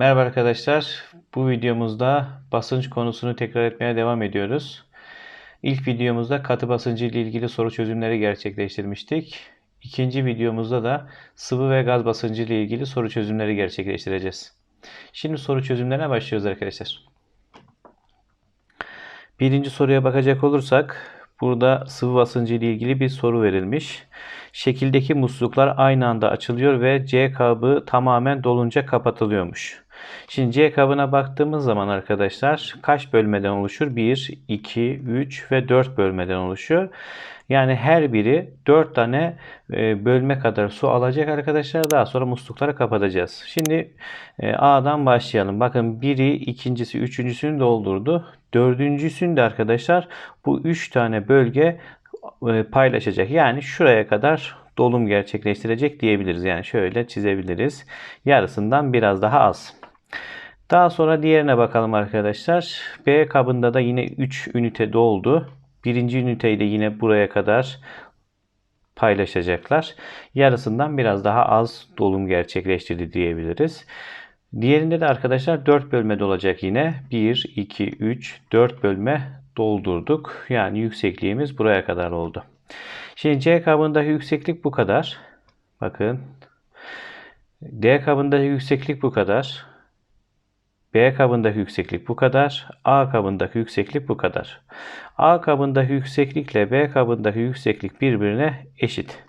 Merhaba arkadaşlar. Bu videomuzda basınç konusunu tekrar etmeye devam ediyoruz. İlk videomuzda katı basıncı ile ilgili soru çözümleri gerçekleştirmiştik. İkinci videomuzda da sıvı ve gaz basıncı ile ilgili soru çözümleri gerçekleştireceğiz. Şimdi soru çözümlerine başlıyoruz arkadaşlar. Birinci soruya bakacak olursak burada sıvı basıncı ile ilgili bir soru verilmiş. Şekildeki musluklar aynı anda açılıyor ve C kabı tamamen dolunca kapatılıyormuş. Şimdi C kabına baktığımız zaman arkadaşlar kaç bölmeden oluşur? 1, 2, 3 ve 4 bölmeden oluşuyor. Yani her biri 4 tane e, bölme kadar su alacak arkadaşlar. Daha sonra muslukları kapatacağız. Şimdi e, A'dan başlayalım. Bakın biri, ikincisi, üçüncüsünü doldurdu. Dördüncüsünü de arkadaşlar bu 3 tane bölge e, paylaşacak. Yani şuraya kadar dolum gerçekleştirecek diyebiliriz. Yani şöyle çizebiliriz. Yarısından biraz daha az. Daha sonra diğerine bakalım arkadaşlar. B kabında da yine 3 ünite doldu. Birinci üniteyi de yine buraya kadar paylaşacaklar. Yarısından biraz daha az dolum gerçekleştirdi diyebiliriz. Diğerinde de arkadaşlar 4 bölme dolacak yine. 1, 2, 3, 4 bölme doldurduk. Yani yüksekliğimiz buraya kadar oldu. Şimdi C kabındaki yükseklik bu kadar. Bakın. D kabındaki yükseklik bu kadar. B kabındaki yükseklik bu kadar. A kabındaki yükseklik bu kadar. A kabındaki yükseklikle B kabındaki yükseklik birbirine eşit.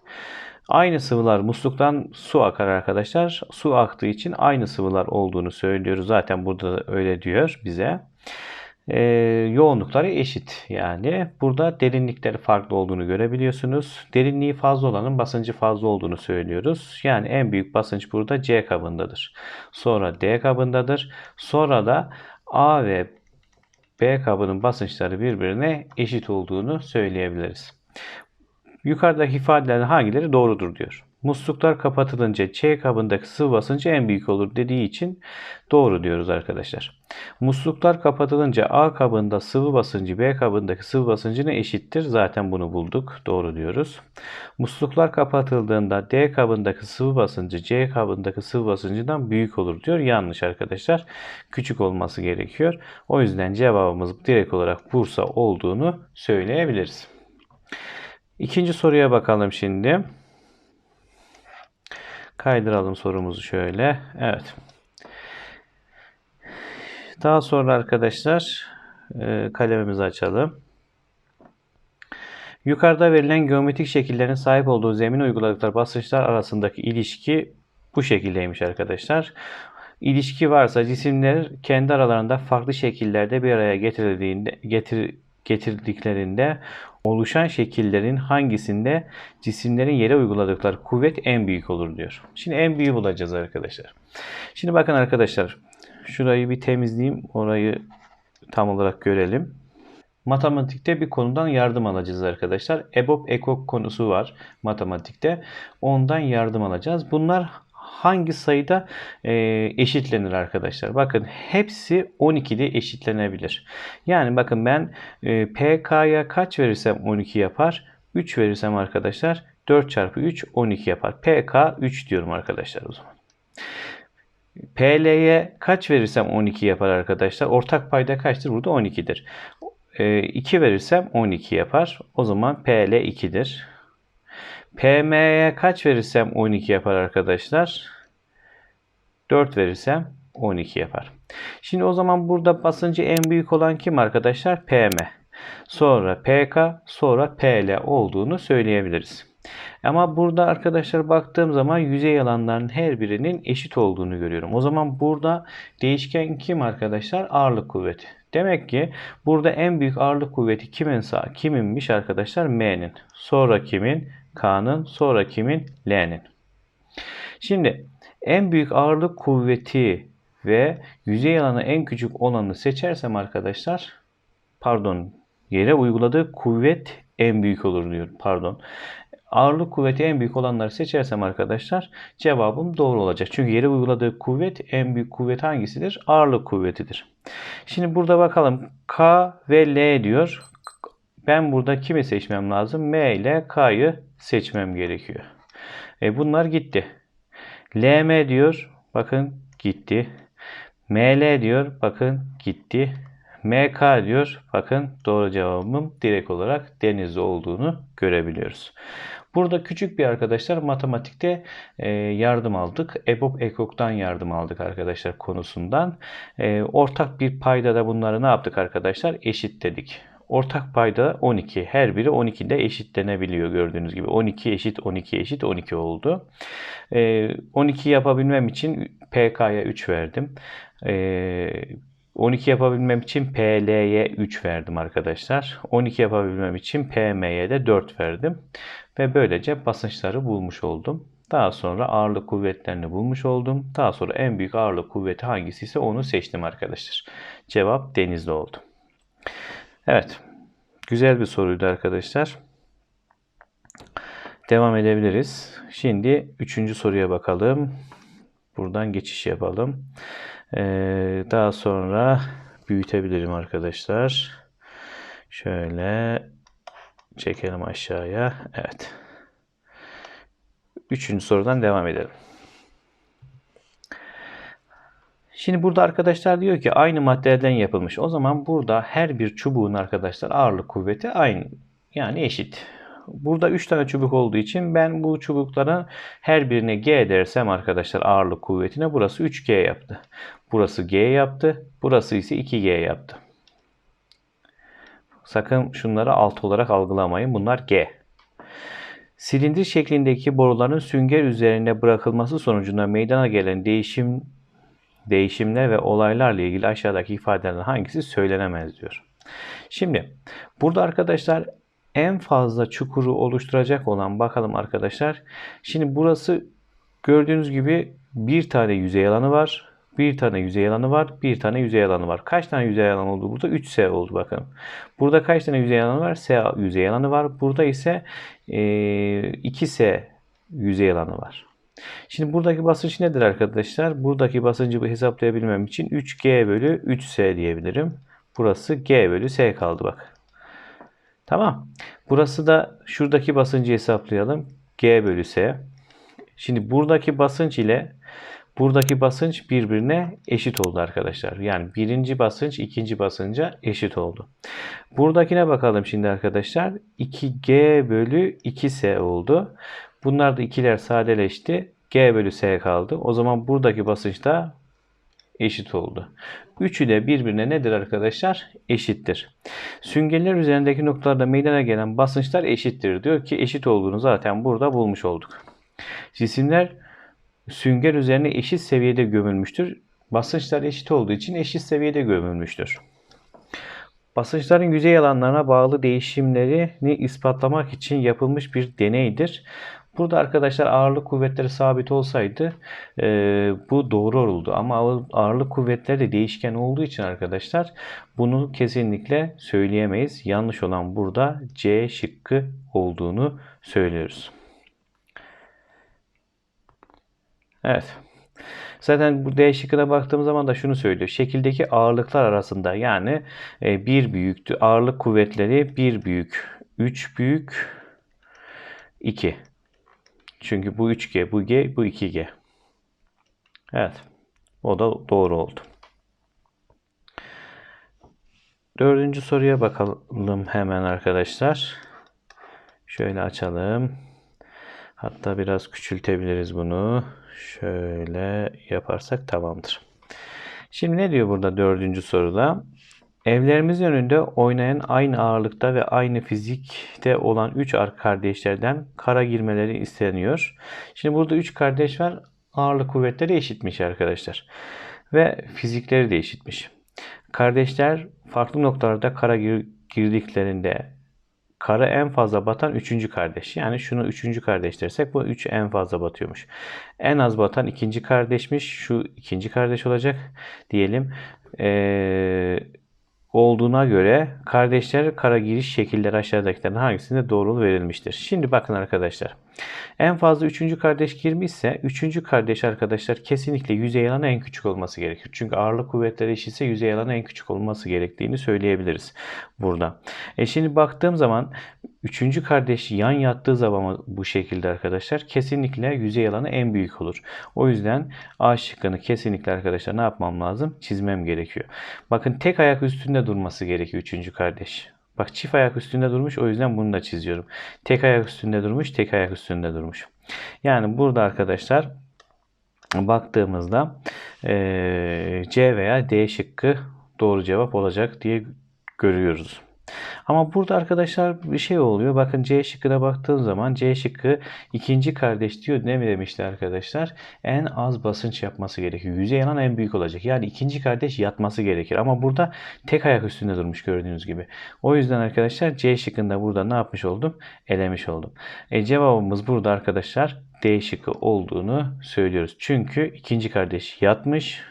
Aynı sıvılar musluktan su akar arkadaşlar. Su aktığı için aynı sıvılar olduğunu söylüyoruz. Zaten burada da öyle diyor bize e, yoğunlukları eşit. Yani burada derinlikleri farklı olduğunu görebiliyorsunuz. Derinliği fazla olanın basıncı fazla olduğunu söylüyoruz. Yani en büyük basınç burada C kabındadır. Sonra D kabındadır. Sonra da A ve B kabının basınçları birbirine eşit olduğunu söyleyebiliriz. Yukarıdaki ifadelerin hangileri doğrudur diyor. Musluklar kapatılınca C kabındaki sıvı basıncı en büyük olur dediği için doğru diyoruz arkadaşlar. Musluklar kapatılınca A kabında sıvı basıncı B kabındaki sıvı basıncına eşittir. Zaten bunu bulduk. Doğru diyoruz. Musluklar kapatıldığında D kabındaki sıvı basıncı C kabındaki sıvı basıncından büyük olur diyor. Yanlış arkadaşlar. Küçük olması gerekiyor. O yüzden cevabımız direkt olarak Bursa olduğunu söyleyebiliriz. İkinci soruya bakalım şimdi. Kaydıralım sorumuzu şöyle. Evet. Daha sonra arkadaşlar e, kalemimizi açalım. Yukarıda verilen geometrik şekillerin sahip olduğu zemin uyguladıkları basınçlar arasındaki ilişki bu şekildeymiş arkadaşlar. İlişki varsa cisimler kendi aralarında farklı şekillerde bir araya getirildiğinde getir, getirdiklerinde oluşan şekillerin hangisinde cisimlerin yere uyguladıkları kuvvet en büyük olur diyor. Şimdi en büyüğü bulacağız arkadaşlar. Şimdi bakın arkadaşlar şurayı bir temizleyeyim. Orayı tam olarak görelim. Matematikte bir konudan yardım alacağız arkadaşlar. EBOB EKOK konusu var matematikte. Ondan yardım alacağız. Bunlar hangi sayıda e, eşitlenir arkadaşlar? Bakın hepsi 12'de eşitlenebilir. Yani bakın ben e, PK'ya kaç verirsem 12 yapar. 3 verirsem arkadaşlar 4 çarpı 3 12 yapar. PK 3 diyorum arkadaşlar o zaman. PL'ye kaç verirsem 12 yapar arkadaşlar. Ortak payda kaçtır? Burada 12'dir. E, 2 verirsem 12 yapar. O zaman PL 2'dir. PM'ye kaç verirsem 12 yapar arkadaşlar. 4 verirsem 12 yapar. Şimdi o zaman burada basıncı en büyük olan kim arkadaşlar? PM. Sonra PK, sonra PL olduğunu söyleyebiliriz. Ama burada arkadaşlar baktığım zaman yüzey alanlarının her birinin eşit olduğunu görüyorum. O zaman burada değişken kim arkadaşlar? Ağırlık kuvveti. Demek ki burada en büyük ağırlık kuvveti kimin sağ, kiminmiş arkadaşlar? M'nin. Sonra kimin? K'nın. Sonra kimin? L'nin. Şimdi en büyük ağırlık kuvveti ve yüzey alanı en küçük olanı seçersem arkadaşlar pardon yere uyguladığı kuvvet en büyük olur diyor. Pardon. Ağırlık kuvveti en büyük olanları seçersem arkadaşlar cevabım doğru olacak. Çünkü yere uyguladığı kuvvet en büyük kuvvet hangisidir? Ağırlık kuvvetidir. Şimdi burada bakalım K ve L diyor. Ben burada kimi seçmem lazım? M ile K'yı seçmem gerekiyor. E bunlar gitti. LM diyor. Bakın gitti. ML diyor. Bakın gitti. MK diyor. Bakın doğru cevabım direkt olarak Denizli olduğunu görebiliyoruz. Burada küçük bir arkadaşlar matematikte e, yardım aldık. EBOB EKOK'tan yardım aldık arkadaşlar konusundan. E, ortak bir payda da bunları ne yaptık arkadaşlar? Eşitledik. Ortak payda 12. Her biri 12 de eşitlenebiliyor gördüğünüz gibi. 12 eşit 12 eşit 12 oldu. E, 12 yapabilmem için PK'ya 3 verdim. E, 12 yapabilmem için PL'ye 3 verdim arkadaşlar. 12 yapabilmem için PM'ye de 4 verdim. Ve böylece basınçları bulmuş oldum. Daha sonra ağırlık kuvvetlerini bulmuş oldum. Daha sonra en büyük ağırlık kuvveti hangisi ise onu seçtim arkadaşlar. Cevap denizli oldu. Evet. Güzel bir soruydu arkadaşlar. Devam edebiliriz. Şimdi üçüncü soruya bakalım. Buradan geçiş yapalım. Ee, daha sonra büyütebilirim arkadaşlar. Şöyle çekelim aşağıya. Evet. Üçüncü sorudan devam edelim. Şimdi burada arkadaşlar diyor ki aynı maddeden yapılmış. O zaman burada her bir çubuğun arkadaşlar ağırlık kuvveti aynı. Yani eşit. Burada 3 tane çubuk olduğu için ben bu çubuklara her birine G dersem arkadaşlar ağırlık kuvvetine burası 3G yaptı. Burası G yaptı. Burası ise 2G yaptı. Sakın şunları alt olarak algılamayın. Bunlar G. Silindir şeklindeki boruların sünger üzerine bırakılması sonucunda meydana gelen değişim değişimler ve olaylarla ilgili aşağıdaki ifadelerden hangisi söylenemez diyor. Şimdi burada arkadaşlar en fazla çukuru oluşturacak olan bakalım arkadaşlar. Şimdi burası gördüğünüz gibi bir tane yüzey alanı var. Bir tane yüzey alanı var. Bir tane yüzey alanı var. Kaç tane yüzey alanı oldu burada? 3S oldu bakın. Burada kaç tane yüzey alanı var? S yüzey alanı var. Burada ise e, 2S yüzey alanı var. Şimdi buradaki basınç nedir arkadaşlar? Buradaki basıncı hesaplayabilmem için 3G bölü 3S diyebilirim. Burası G bölü S kaldı bak. Tamam. Burası da şuradaki basıncı hesaplayalım. G bölü S. Şimdi buradaki basınç ile buradaki basınç birbirine eşit oldu arkadaşlar. Yani birinci basınç ikinci basınca eşit oldu. Buradakine bakalım şimdi arkadaşlar. 2G bölü 2S oldu. Bunlar da ikiler sadeleşti. G bölü S kaldı. O zaman buradaki basınç da eşit oldu. Üçü de birbirine nedir arkadaşlar? Eşittir. Süngerler üzerindeki noktalarda meydana gelen basınçlar eşittir. Diyor ki eşit olduğunu zaten burada bulmuş olduk. Cisimler sünger üzerine eşit seviyede gömülmüştür. Basınçlar eşit olduğu için eşit seviyede gömülmüştür. Basınçların yüzey alanlarına bağlı değişimlerini ispatlamak için yapılmış bir deneydir. Burada arkadaşlar ağırlık kuvvetleri sabit olsaydı e, bu doğru olurdu. Ama ağırlık kuvvetleri de değişken olduğu için arkadaşlar bunu kesinlikle söyleyemeyiz. Yanlış olan burada C şıkkı olduğunu söylüyoruz. Evet. Zaten bu D şıkkına baktığımız zaman da şunu söylüyor. Şekildeki ağırlıklar arasında yani e, bir büyüktü. Ağırlık kuvvetleri bir büyük, 3 büyük, 2. Çünkü bu 3G, bu G, bu 2G. Evet. O da doğru oldu. Dördüncü soruya bakalım hemen arkadaşlar. Şöyle açalım. Hatta biraz küçültebiliriz bunu. Şöyle yaparsak tamamdır. Şimdi ne diyor burada dördüncü soruda? Evlerimizin önünde oynayan aynı ağırlıkta ve aynı fizikte olan 3 kardeşlerden kara girmeleri isteniyor. Şimdi burada 3 kardeş var. Ağırlık kuvvetleri eşitmiş arkadaşlar. Ve fizikleri de eşitmiş. Kardeşler farklı noktalarda kara girdiklerinde kara en fazla batan 3. kardeş. Yani şunu 3. kardeş dersek bu 3 en fazla batıyormuş. En az batan 2. kardeşmiş. Şu 2. kardeş olacak diyelim. Eee olduğuna göre kardeşler kara giriş şekilleri aşağıdakilerin hangisinde doğrulu verilmiştir? Şimdi bakın arkadaşlar. En fazla üçüncü kardeş girmişse üçüncü kardeş arkadaşlar kesinlikle yüzey alanı en küçük olması gerekir. Çünkü ağırlık kuvvetleri eşitse yüzey alanı en küçük olması gerektiğini söyleyebiliriz burada. E şimdi baktığım zaman Üçüncü kardeş yan yattığı zaman bu şekilde arkadaşlar kesinlikle yüzey alanı en büyük olur. O yüzden A şıkkını kesinlikle arkadaşlar ne yapmam lazım? Çizmem gerekiyor. Bakın tek ayak üstünde durması gerekiyor üçüncü kardeş. Bak çift ayak üstünde durmuş o yüzden bunu da çiziyorum. Tek ayak üstünde durmuş, tek ayak üstünde durmuş. Yani burada arkadaşlar baktığımızda e, C veya D şıkkı doğru cevap olacak diye görüyoruz. Ama burada arkadaşlar bir şey oluyor. Bakın C şıkkına baktığım zaman C şıkkı ikinci kardeş diyor. Ne mi demişti arkadaşlar? En az basınç yapması gerekiyor. Yüzey alan en büyük olacak. Yani ikinci kardeş yatması gerekir. Ama burada tek ayak üstünde durmuş gördüğünüz gibi. O yüzden arkadaşlar C şıkkında burada ne yapmış oldum? Elemiş oldum. E, cevabımız burada arkadaşlar D şıkkı olduğunu söylüyoruz. Çünkü ikinci kardeş yatmış.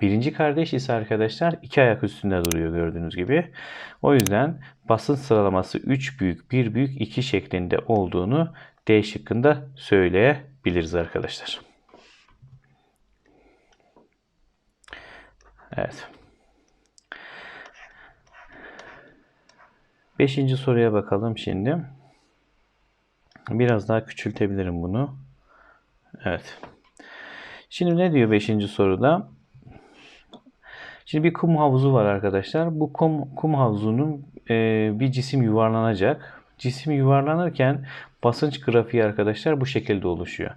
Birinci kardeş ise arkadaşlar iki ayak üstünde duruyor gördüğünüz gibi. O yüzden basınç sıralaması 3 büyük, 1 büyük, 2 şeklinde olduğunu D şıkkında söyleyebiliriz arkadaşlar. Evet. Beşinci soruya bakalım şimdi. Biraz daha küçültebilirim bunu. Evet. Şimdi ne diyor 5. soruda? Şimdi bir kum havuzu var arkadaşlar. Bu kum, kum havuzunun e, bir cisim yuvarlanacak. Cisim yuvarlanırken basınç grafiği arkadaşlar bu şekilde oluşuyor.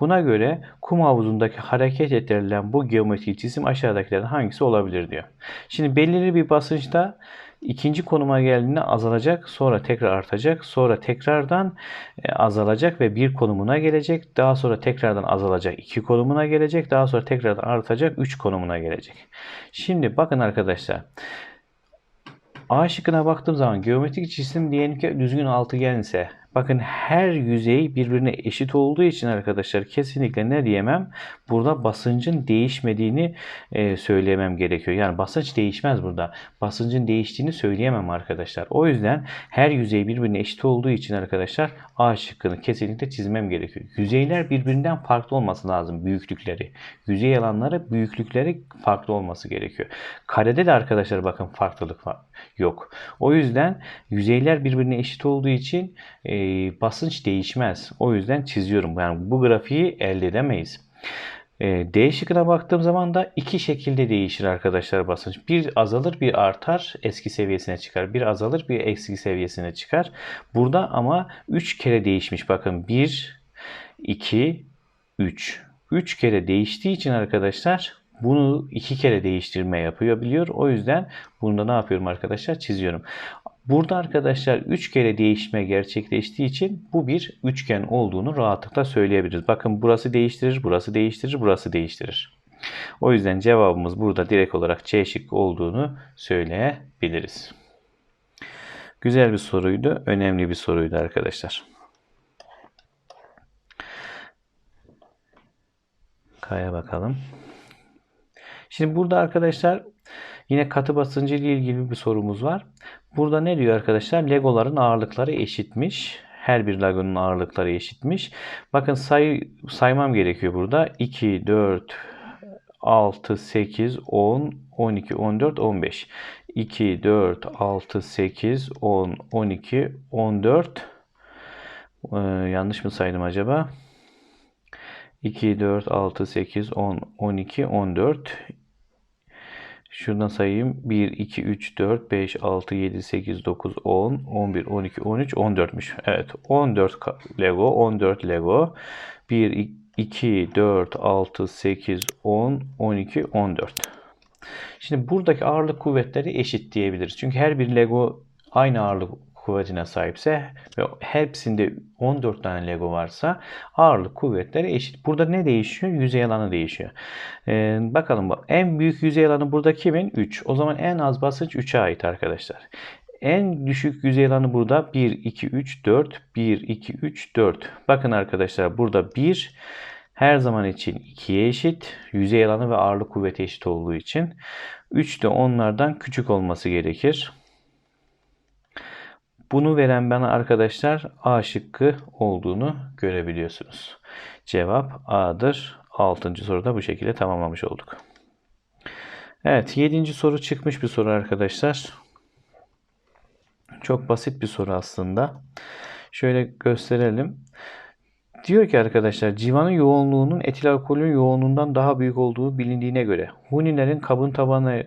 Buna göre kum havuzundaki hareket ettirilen bu geometrik cisim aşağıdakilerden hangisi olabilir diyor. Şimdi belirli bir basınçta ikinci konuma geldiğinde azalacak, sonra tekrar artacak, sonra tekrardan e, azalacak ve bir konumuna gelecek. Daha sonra tekrardan azalacak, iki konumuna gelecek. Daha sonra tekrardan artacak, üç konumuna gelecek. Şimdi bakın arkadaşlar. A şıkkına baktığım zaman geometrik cisim diyelim ki düzgün altıgense Bakın her yüzey birbirine eşit olduğu için arkadaşlar kesinlikle ne diyemem? Burada basıncın değişmediğini e, söyleyemem gerekiyor. Yani basınç değişmez burada. Basıncın değiştiğini söyleyemem arkadaşlar. O yüzden her yüzey birbirine eşit olduğu için arkadaşlar A şıkkını kesinlikle çizmem gerekiyor. Yüzeyler birbirinden farklı olması lazım büyüklükleri. Yüzey alanları büyüklükleri farklı olması gerekiyor. Karede de arkadaşlar bakın farklılık var yok. O yüzden yüzeyler birbirine eşit olduğu için e, basınç değişmez. O yüzden çiziyorum. Yani bu grafiği elde edemeyiz. E, D şıkkına baktığım zaman da iki şekilde değişir arkadaşlar basınç. Bir azalır bir artar eski seviyesine çıkar. Bir azalır bir eski seviyesine çıkar. Burada ama 3 kere değişmiş. Bakın 1, 2, 3. 3 kere değiştiği için arkadaşlar bunu iki kere değiştirme yapıyor biliyor. O yüzden bunu ne yapıyorum arkadaşlar? Çiziyorum. Burada arkadaşlar 3 kere değişme gerçekleştiği için bu bir üçgen olduğunu rahatlıkla söyleyebiliriz. Bakın burası değiştirir, burası değiştirir, burası değiştirir. O yüzden cevabımız burada direkt olarak C şık olduğunu söyleyebiliriz. Güzel bir soruydu, önemli bir soruydu arkadaşlar. K'ya bakalım. Şimdi burada arkadaşlar yine katı basıncı ile ilgili bir sorumuz var. Burada ne diyor arkadaşlar? Legoların ağırlıkları eşitmiş. Her bir Lego'nun ağırlıkları eşitmiş. Bakın say saymam gerekiyor burada. 2, 4, 6, 8, 10, 12, 14, 15. 2, 4, 6, 8, 10, 12, 14. Ee, yanlış mı saydım acaba? 2, 4, 6, 8, 10, 12, 14. Şuradan sayayım. 1, 2, 3, 4, 5, 6, 7, 8, 9, 10, 11, 12, 13, 14'müş. Evet 14 Lego, 14 Lego. 1, 2, 4, 6, 8, 10, 12, 14. Şimdi buradaki ağırlık kuvvetleri eşit diyebiliriz. Çünkü her bir Lego aynı ağırlık kuvvetine sahipse ve hepsinde 14 tane Lego varsa ağırlık kuvvetleri eşit. Burada ne değişiyor? Yüzey alanı değişiyor. Ee, bakalım en büyük yüzey alanı burada kimin? 3. O zaman en az basınç 3'e ait arkadaşlar. En düşük yüzey alanı burada 1, 2, 3, 4. 1, 2, 3, 4. Bakın arkadaşlar burada 1 her zaman için 2'ye eşit. Yüzey alanı ve ağırlık kuvveti eşit olduğu için. 3 de onlardan küçük olması gerekir. Bunu veren bana arkadaşlar A şıkkı olduğunu görebiliyorsunuz. Cevap A'dır. 6. soruda bu şekilde tamamlamış olduk. Evet 7. soru çıkmış bir soru arkadaşlar. Çok basit bir soru aslında. Şöyle gösterelim. Diyor ki arkadaşlar civanın yoğunluğunun etil alkolün yoğunluğundan daha büyük olduğu bilindiğine göre hunilerin kabın tabanı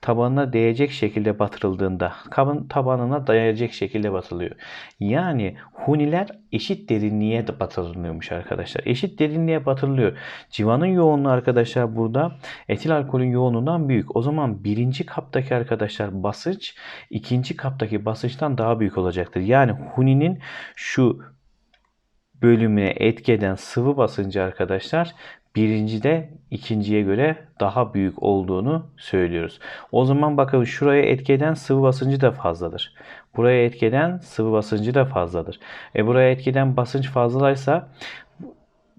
tabanına değecek şekilde batırıldığında kabın tabanına dayayacak şekilde batırılıyor. Yani huniler eşit derinliğe de batırılıyormuş arkadaşlar. Eşit derinliğe batırılıyor. Civanın yoğunluğu arkadaşlar burada etil alkolün yoğunluğundan büyük. O zaman birinci kaptaki arkadaşlar basınç ikinci kaptaki basınçtan daha büyük olacaktır. Yani huninin şu bölümüne etki eden sıvı basıncı arkadaşlar birincide ikinciye göre daha büyük olduğunu söylüyoruz. O zaman bakın şuraya etki eden sıvı basıncı da fazladır. Buraya etki eden sıvı basıncı da fazladır. E buraya etki eden basınç fazlaysa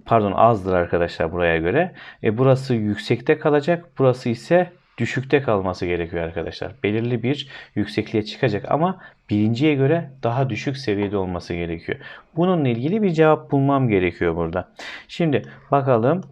pardon azdır arkadaşlar buraya göre. E burası yüksekte kalacak. Burası ise düşükte kalması gerekiyor arkadaşlar. Belirli bir yüksekliğe çıkacak ama birinciye göre daha düşük seviyede olması gerekiyor. Bununla ilgili bir cevap bulmam gerekiyor burada. Şimdi bakalım.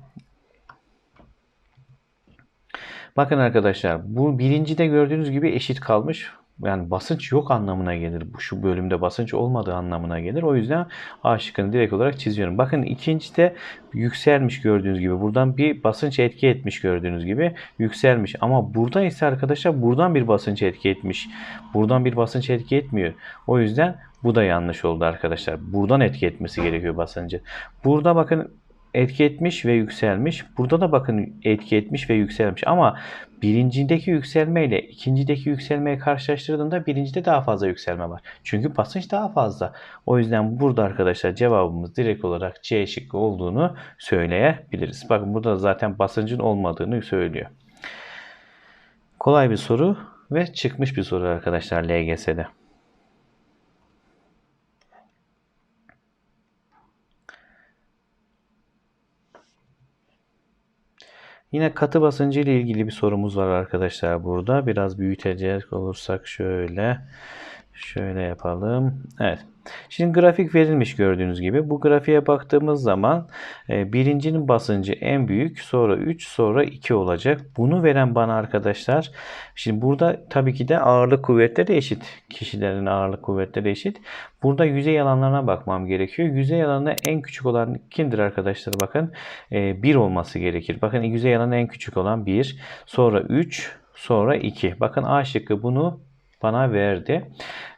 Bakın arkadaşlar bu birincide gördüğünüz gibi eşit kalmış yani basınç yok anlamına gelir. Bu şu bölümde basınç olmadığı anlamına gelir. O yüzden A şıkkını direkt olarak çiziyorum. Bakın ikincide yükselmiş gördüğünüz gibi. Buradan bir basınç etki etmiş gördüğünüz gibi. Yükselmiş. Ama burada ise arkadaşlar buradan bir basınç etki etmiş. Buradan bir basınç etki etmiyor. O yüzden bu da yanlış oldu arkadaşlar. Buradan etki etmesi gerekiyor basıncı. Burada bakın etki etmiş ve yükselmiş. Burada da bakın etki etmiş ve yükselmiş. Ama birincindeki yükselme ile ikincideki yükselmeyi karşılaştırdığında birincide daha fazla yükselme var. Çünkü basınç daha fazla. O yüzden burada arkadaşlar cevabımız direkt olarak C şıkkı olduğunu söyleyebiliriz. Bakın burada zaten basıncın olmadığını söylüyor. Kolay bir soru ve çıkmış bir soru arkadaşlar LGS'de. Yine katı basıncı ile ilgili bir sorumuz var arkadaşlar burada. Biraz büyütecek olursak şöyle şöyle yapalım. Evet. Şimdi grafik verilmiş gördüğünüz gibi. Bu grafiğe baktığımız zaman e, birincinin basıncı en büyük sonra 3 sonra 2 olacak. Bunu veren bana arkadaşlar şimdi burada tabii ki de ağırlık kuvvetleri eşit. Kişilerin ağırlık kuvvetleri eşit. Burada yüzey alanlarına bakmam gerekiyor. Yüzey alanı en küçük olan kimdir arkadaşlar? Bakın e, 1 olması gerekir. Bakın yüzey alanı en küçük olan 1 sonra 3 sonra 2. Bakın A şıkkı bunu bana verdi.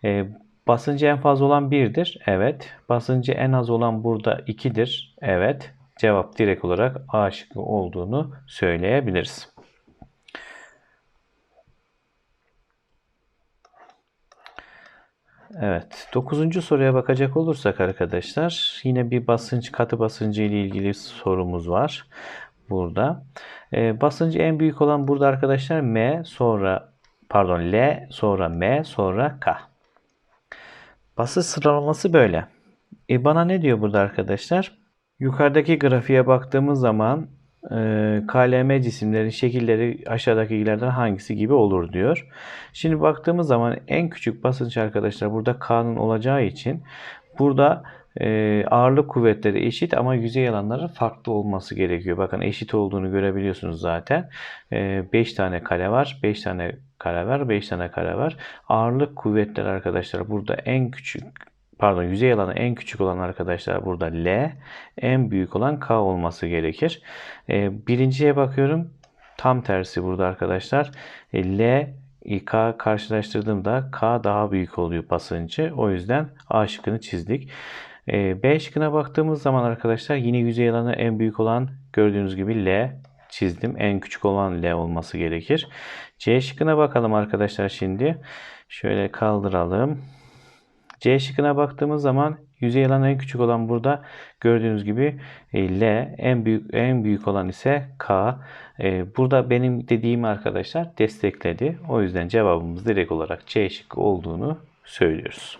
E, Basıncı en fazla olan 1'dir. Evet. Basıncı en az olan burada 2'dir. Evet. Cevap direkt olarak A şıkkı olduğunu söyleyebiliriz. Evet. Dokuzuncu soruya bakacak olursak arkadaşlar yine bir basınç katı basıncı ile ilgili sorumuz var. Burada. E, basıncı en büyük olan burada arkadaşlar M sonra pardon L sonra M sonra K. Basınç sıralaması böyle. E bana ne diyor burada arkadaşlar? Yukarıdaki grafiğe baktığımız zaman e, KLM cisimlerin şekilleri aşağıdakilerden hangisi gibi olur diyor. Şimdi baktığımız zaman en küçük basınç arkadaşlar burada K'nın olacağı için burada e, ağırlık kuvvetleri eşit ama yüzey alanları farklı olması gerekiyor. Bakın eşit olduğunu görebiliyorsunuz zaten. 5 e, tane kare var. 5 tane kare var. 5 tane kare var. Ağırlık kuvvetleri arkadaşlar burada en küçük pardon yüzey alanı en küçük olan arkadaşlar burada L. En büyük olan K olması gerekir. E, birinciye bakıyorum. Tam tersi burada arkadaşlar. E, L K karşılaştırdığımda K daha büyük oluyor basıncı. O yüzden A şıkkını çizdik. E, B şıkkına baktığımız zaman arkadaşlar yine yüzey alanı en büyük olan gördüğünüz gibi L çizdim. En küçük olan L olması gerekir. C şıkkına bakalım arkadaşlar şimdi. Şöyle kaldıralım. C şıkkına baktığımız zaman yüzey alanı en küçük olan burada gördüğünüz gibi e, L en büyük en büyük olan ise K. E, burada benim dediğim arkadaşlar destekledi. O yüzden cevabımız direkt olarak C şıkkı olduğunu söylüyoruz.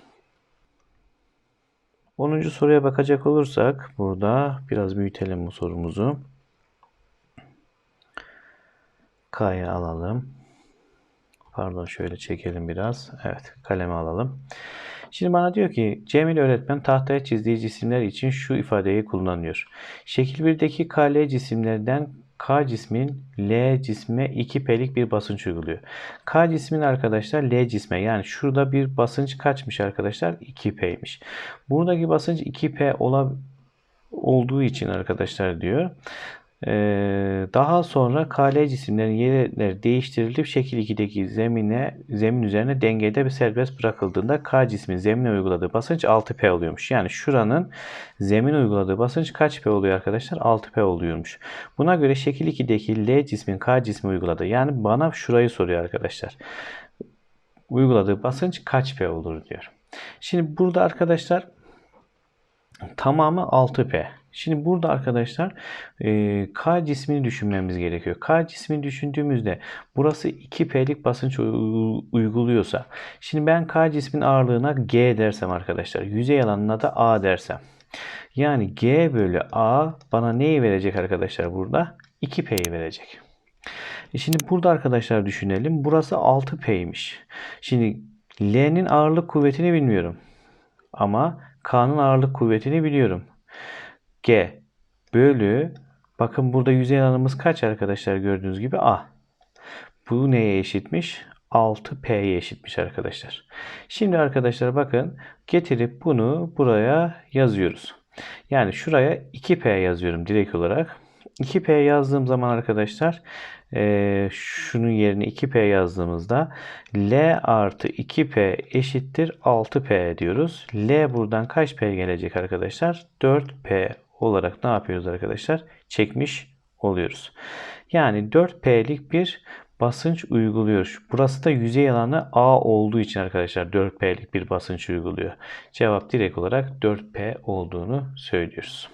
10. soruya bakacak olursak burada biraz büyütelim bu sorumuzu. K'ya alalım. Pardon şöyle çekelim biraz. Evet kalemi alalım. Şimdi bana diyor ki Cemil öğretmen tahtaya çizdiği cisimler için şu ifadeyi kullanıyor. Şekil 1'deki KL cisimlerden K cismin L cisme 2P'lik bir basınç uyguluyor. K cismin arkadaşlar L cisme yani şurada bir basınç kaçmış arkadaşlar? 2P'ymiş. Buradaki basınç 2P ola, olduğu için arkadaşlar diyor. Ee, daha sonra KL cisimlerin yerleri değiştirilip şekil 2'deki zemine zemin üzerine dengede bir serbest bırakıldığında K cismin zemine uyguladığı basınç 6P oluyormuş. Yani şuranın zemin uyguladığı basınç kaç P oluyor arkadaşlar? 6P oluyormuş. Buna göre şekil 2'deki L cismin K cismi uyguladığı yani bana şurayı soruyor arkadaşlar. Uyguladığı basınç kaç P olur diyor. Şimdi burada arkadaşlar tamamı 6P. Şimdi burada arkadaşlar e, K cismini düşünmemiz gerekiyor. K cismini düşündüğümüzde burası 2P'lik basınç uyguluyorsa. Şimdi ben K cismin ağırlığına G dersem arkadaşlar. Yüzey alanına da A dersem. Yani G bölü A bana neyi verecek arkadaşlar burada? 2P'yi verecek. E şimdi burada arkadaşlar düşünelim. Burası 6P'ymiş. Şimdi L'nin ağırlık kuvvetini bilmiyorum. Ama K'nın ağırlık kuvvetini biliyorum. G bölü bakın burada yüzey alanımız kaç arkadaşlar gördüğünüz gibi A. Bu neye eşitmiş? 6P'ye eşitmiş arkadaşlar. Şimdi arkadaşlar bakın getirip bunu buraya yazıyoruz. Yani şuraya 2P yazıyorum direkt olarak. 2P yazdığım zaman arkadaşlar e, şunun yerine 2P yazdığımızda L artı 2P eşittir 6P diyoruz. L buradan kaç P gelecek arkadaşlar? 4P olarak ne yapıyoruz arkadaşlar? Çekmiş oluyoruz. Yani 4P'lik bir basınç uyguluyor. Burası da yüzey alanı A olduğu için arkadaşlar 4P'lik bir basınç uyguluyor. Cevap direkt olarak 4P olduğunu söylüyoruz.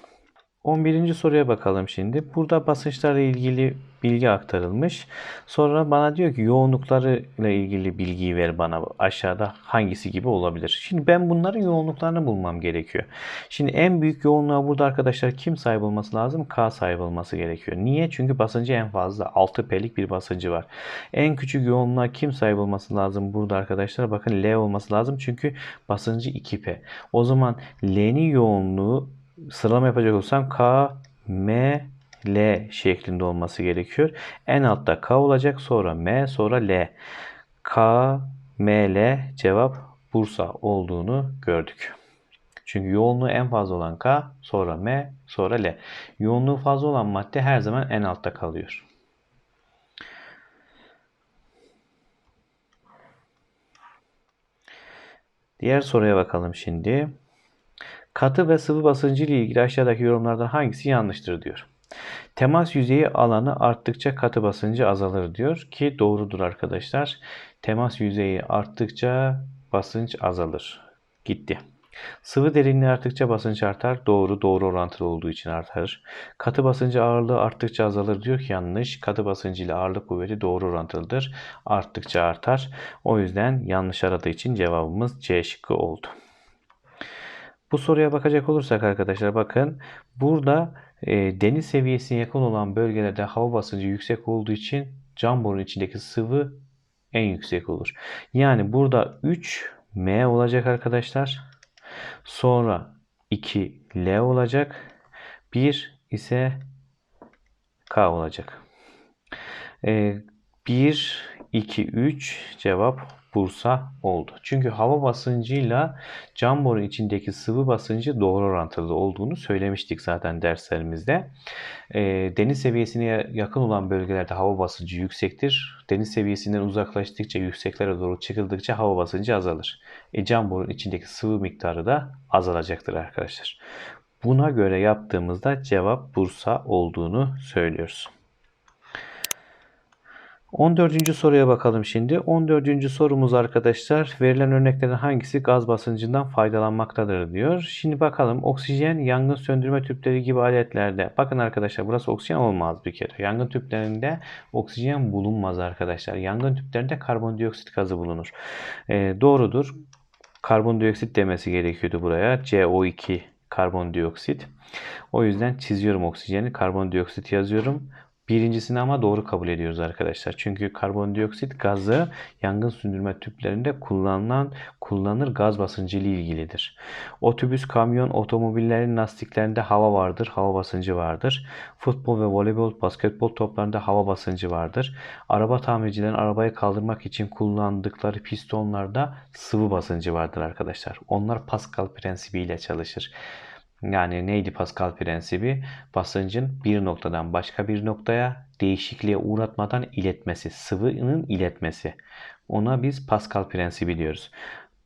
11. soruya bakalım şimdi. Burada basınçlarla ilgili bilgi aktarılmış. Sonra bana diyor ki yoğunluklarıyla ilgili bilgiyi ver bana aşağıda hangisi gibi olabilir. Şimdi ben bunların yoğunluklarını bulmam gerekiyor. Şimdi en büyük yoğunluğa burada arkadaşlar kim sahip olması lazım? K sahip olması gerekiyor. Niye? Çünkü basıncı en fazla 6P'lik bir basıncı var. En küçük yoğunluğa kim sahip olması lazım burada arkadaşlar? Bakın L olması lazım çünkü basıncı 2P. O zaman L'nin yoğunluğu sıralama yapacak olsam K, M, L şeklinde olması gerekiyor. En altta K olacak sonra M sonra L. K, M, L cevap Bursa olduğunu gördük. Çünkü yoğunluğu en fazla olan K, sonra M, sonra L. Yoğunluğu fazla olan madde her zaman en altta kalıyor. Diğer soruya bakalım şimdi. Katı ve sıvı basıncı ile ilgili aşağıdaki yorumlardan hangisi yanlıştır diyor. Temas yüzeyi alanı arttıkça katı basıncı azalır diyor ki doğrudur arkadaşlar. Temas yüzeyi arttıkça basınç azalır. Gitti. Sıvı derinliği arttıkça basınç artar. Doğru, doğru orantılı olduğu için artar. Katı basıncı ağırlığı arttıkça azalır diyor ki yanlış. Katı basıncı ile ağırlık kuvveti doğru orantılıdır. Arttıkça artar. O yüzden yanlış aradığı için cevabımız C şıkkı oldu. Bu soruya bakacak olursak arkadaşlar bakın burada e, deniz seviyesine yakın olan bölgelerde hava basıncı yüksek olduğu için cam borunun içindeki sıvı en yüksek olur. Yani burada 3 M olacak arkadaşlar. Sonra 2 L olacak. 1 ise K olacak. E, 1, 2, 3 cevap Bursa oldu. Çünkü hava basıncıyla cam boru içindeki sıvı basıncı doğru orantılı olduğunu söylemiştik zaten derslerimizde. E, deniz seviyesine yakın olan bölgelerde hava basıncı yüksektir. Deniz seviyesinden uzaklaştıkça, yükseklere doğru çıkıldıkça hava basıncı azalır. E, cam borunun içindeki sıvı miktarı da azalacaktır arkadaşlar. Buna göre yaptığımızda cevap Bursa olduğunu söylüyoruz. 14. soruya bakalım şimdi. 14. sorumuz arkadaşlar verilen örneklerin hangisi gaz basıncından faydalanmaktadır diyor. Şimdi bakalım oksijen yangın söndürme tüpleri gibi aletlerde. Bakın arkadaşlar burası oksijen olmaz bir kere. Yangın tüplerinde oksijen bulunmaz arkadaşlar. Yangın tüplerinde karbondioksit gazı bulunur. E, doğrudur. Karbondioksit demesi gerekiyordu buraya. CO2 karbondioksit. O yüzden çiziyorum oksijeni. Karbondioksit yazıyorum. Birincisini ama doğru kabul ediyoruz arkadaşlar. Çünkü karbondioksit gazı yangın söndürme tüplerinde kullanılan kullanılır gaz basıncı ile ilgilidir. Otobüs, kamyon, otomobillerin lastiklerinde hava vardır, hava basıncı vardır. Futbol ve voleybol, basketbol toplarında hava basıncı vardır. Araba tamircilerin arabayı kaldırmak için kullandıkları pistonlarda sıvı basıncı vardır arkadaşlar. Onlar Pascal prensibiyle çalışır. Yani neydi Pascal prensibi? Basıncın bir noktadan başka bir noktaya değişikliğe uğratmadan iletmesi, sıvının iletmesi. Ona biz Pascal prensibi diyoruz.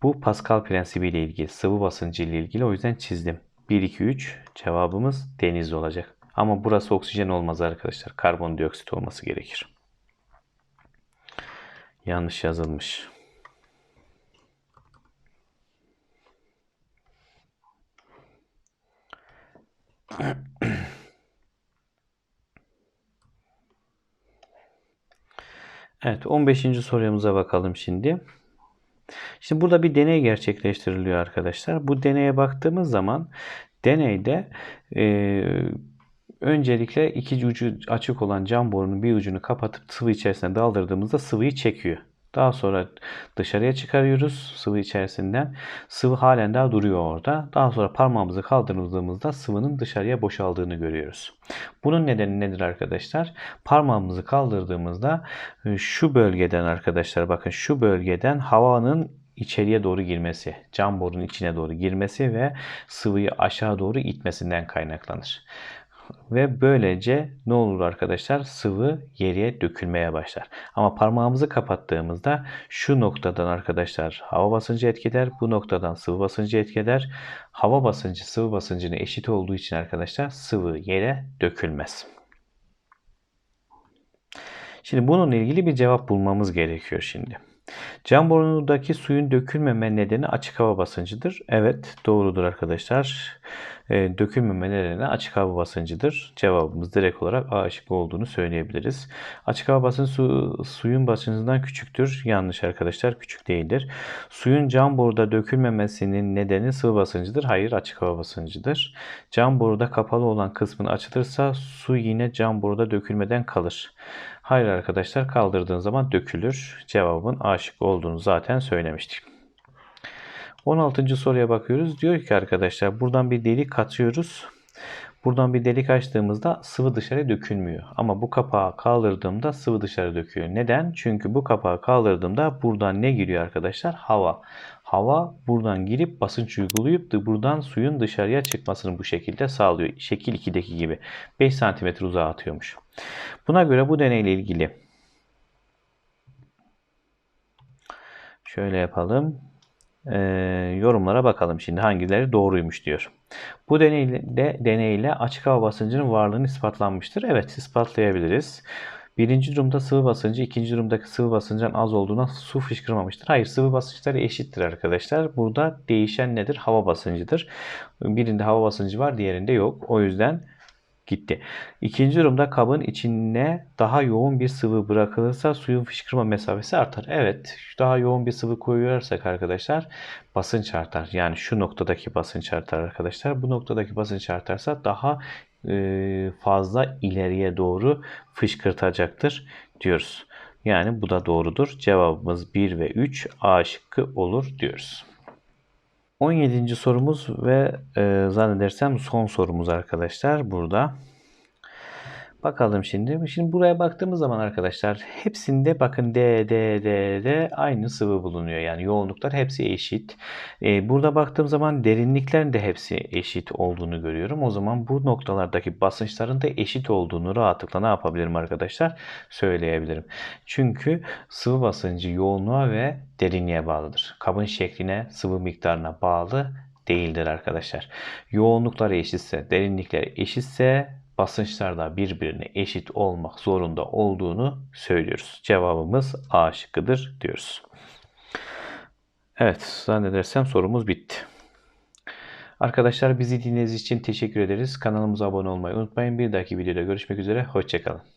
Bu Pascal prensibi ile ilgili, sıvı basıncı ile ilgili o yüzden çizdim. 1, 2, 3 cevabımız deniz olacak. Ama burası oksijen olmaz arkadaşlar. Karbondioksit olması gerekir. Yanlış yazılmış. Evet 15. sorumuza bakalım şimdi. Şimdi burada bir deney gerçekleştiriliyor arkadaşlar. Bu deneye baktığımız zaman deneyde e, öncelikle iki ucu açık olan cam borunun bir ucunu kapatıp sıvı içerisine daldırdığımızda sıvıyı çekiyor. Daha sonra dışarıya çıkarıyoruz sıvı içerisinden. Sıvı halen daha duruyor orada. Daha sonra parmağımızı kaldırdığımızda sıvının dışarıya boşaldığını görüyoruz. Bunun nedeni nedir arkadaşlar? Parmağımızı kaldırdığımızda e, şu bölgeden arkadaşlar bakın şu bölgeden havanın içeriye doğru girmesi, cam borunun içine doğru girmesi ve sıvıyı aşağı doğru itmesinden kaynaklanır. Ve böylece ne olur arkadaşlar? Sıvı geriye dökülmeye başlar. Ama parmağımızı kapattığımızda şu noktadan arkadaşlar hava basıncı etkiler. Bu noktadan sıvı basıncı etkiler. Hava basıncı sıvı basıncına eşit olduğu için arkadaşlar sıvı yere dökülmez. Şimdi bununla ilgili bir cevap bulmamız gerekiyor şimdi. Cam borunundaki suyun dökülmeme nedeni açık hava basıncıdır. Evet doğrudur arkadaşlar. E, dökülmeme açık hava basıncıdır. Cevabımız direkt olarak A şıkkı olduğunu söyleyebiliriz. Açık hava basıncı su, suyun basıncından küçüktür. Yanlış arkadaşlar küçük değildir. Suyun cam boruda dökülmemesinin nedeni sıvı basıncıdır. Hayır açık hava basıncıdır. Cam boruda kapalı olan kısmını açılırsa su yine cam boruda dökülmeden kalır. Hayır arkadaşlar kaldırdığın zaman dökülür. Cevabın A şıkkı olduğunu zaten söylemiştik. 16. soruya bakıyoruz. Diyor ki arkadaşlar buradan bir delik atıyoruz. Buradan bir delik açtığımızda sıvı dışarı dökülmüyor. Ama bu kapağı kaldırdığımda sıvı dışarı döküyor. Neden? Çünkü bu kapağı kaldırdığımda buradan ne giriyor arkadaşlar? Hava. Hava buradan girip basınç uygulayıp da buradan suyun dışarıya çıkmasını bu şekilde sağlıyor. Şekil 2'deki gibi. 5 cm uzağa atıyormuş. Buna göre bu deneyle ilgili şöyle yapalım. Ee, yorumlara bakalım şimdi hangileri doğruymuş diyor. Bu deneyle, deneyle açık hava basıncının varlığını ispatlanmıştır. Evet ispatlayabiliriz. Birinci durumda sıvı basıncı, ikinci durumdaki sıvı basıncın az olduğuna su fışkırmamıştır. Hayır sıvı basınçları eşittir arkadaşlar. Burada değişen nedir? Hava basıncıdır. Birinde hava basıncı var diğerinde yok. O yüzden gitti. İkinci durumda kabın içine daha yoğun bir sıvı bırakılırsa suyun fışkırma mesafesi artar. Evet daha yoğun bir sıvı koyarsak arkadaşlar basınç artar. Yani şu noktadaki basınç artar arkadaşlar. Bu noktadaki basınç artarsa daha e, fazla ileriye doğru fışkırtacaktır diyoruz. Yani bu da doğrudur. Cevabımız 1 ve 3 A şıkkı olur diyoruz. 17. sorumuz ve e, zannedersem son sorumuz arkadaşlar burada. Bakalım şimdi. Şimdi buraya baktığımız zaman arkadaşlar hepsinde bakın D, D, D, D aynı sıvı bulunuyor. Yani yoğunluklar hepsi eşit. Ee, burada baktığım zaman derinliklerin de hepsi eşit olduğunu görüyorum. O zaman bu noktalardaki basınçların da eşit olduğunu rahatlıkla ne yapabilirim arkadaşlar? Söyleyebilirim. Çünkü sıvı basıncı yoğunluğa ve derinliğe bağlıdır. Kabın şekline, sıvı miktarına bağlı değildir arkadaşlar. Yoğunluklar eşitse, derinlikler eşitse basınçlar da birbirine eşit olmak zorunda olduğunu söylüyoruz. Cevabımız A şıkkıdır diyoruz. Evet zannedersem sorumuz bitti. Arkadaşlar bizi dinlediğiniz için teşekkür ederiz. Kanalımıza abone olmayı unutmayın. Bir dahaki videoda görüşmek üzere. Hoşçakalın.